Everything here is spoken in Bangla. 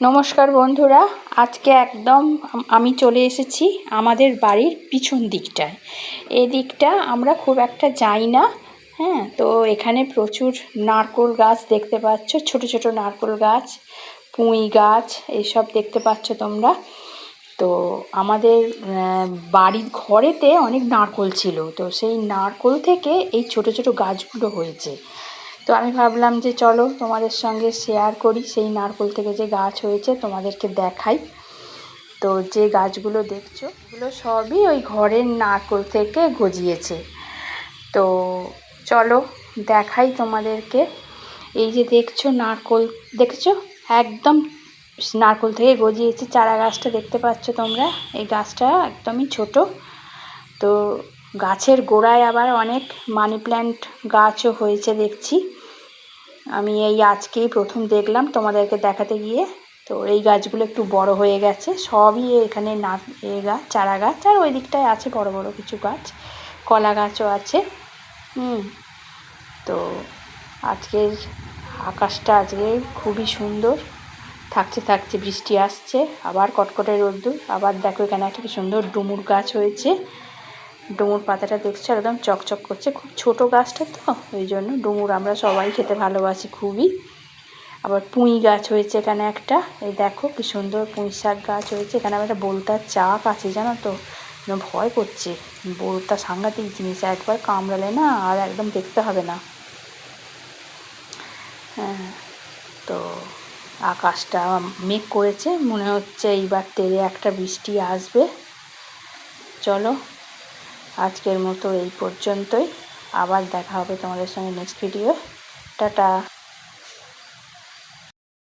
নমস্কার বন্ধুরা, আজকে একদম আমি চলে এসেছি আমাদের বাড়ির পিছন দিকটায়। এই দিকটা আমরা খুব একটা যাই না হ্যাঁ? তো এখানে প্রচুর নারকোল গাছ দেখতে পাচ্ছ, ছোট ছোট নারকোল গাছ, পুঁই গাছ এইসব দেখতে পাচ্ছ তোমরা। তো আমাদের বাড়ির ঘরেতে অনেক নারকোল ছিল, তো সেই নারকোল থেকে এই ছোট ছোট গাছগুলো হয়েছে। তো আমি ভাবলাম যে চলো তোমাদের সঙ্গে শেয়ার করি সেই নারকোল থেকে যে গাছ হয়েছে তোমাদেরকে দেখাই। তো যে গাছগুলো দেখছ, এগুলো সবই ওই ঘরের নারকোল থেকে গজিয়েছে। তো চলো দেখাই তোমাদেরকে। এই যে দেখছ নারকোল, দেখছ? একদম নারকোল থেকে গজিয়েছে। চারা গাছটা দেখতে পাচ্ছ তোমরা? এই গাছটা একদমই ছোট। তো গাছের গোড়ায় আবার অনেক মানি প্ল্যান্ট গাছও হয়েছে দেখছি। আমি এই আজকেই প্রথম দেখলাম তোমাদেরকে দেখাতে গিয়ে। তো এই গাছগুলো একটু বড় হয়ে গেছে। সবই এখানে না, এ গাছ, চারা গাছ, আর ওই দিকটায় আছে বড় বড় কিছু গাছ। কলা গাছও আছে। হুম। তো আজকের আকাশটা আজকে খুবই সুন্দর। থাকছে থাকছে, বৃষ্টি আসছে। আবার কটকটে রোদ্দুর। আবার দেখো এখানে একটা কি সুন্দর ডুমুর গাছ হয়েছে। ডুমুর পাতাটা দেখছ? একদম চকচক করছে। খুব ছোট গাছটা তো, ওই জন্য ডুমুর আমরা সবাই খেতে ভালোবাসি খুবই। আবার পুঁই গাছ হয়েছে এখানে একটা। এই দেখো কি সুন্দর পুঁই শাক গাছ হয়েছে। এখানে আবার একটা বোলতার চাপ আছে, জানো তো? ভয় করছে। বোলতা সাংঘাতিক জিনিস, একবার কামড়ালে না আর একদম দেখতে হবে না। হ্যাঁ তো আকাশটা মেঘ করেছে। মনে হচ্ছে এইবার তেলে একটা বৃষ্টি আসবে। চলো আজকের মতো এই পর্যন্তই। আবার দেখা হবে তোমাদের সঙ্গে নেক্সট ভিডিও টাটা।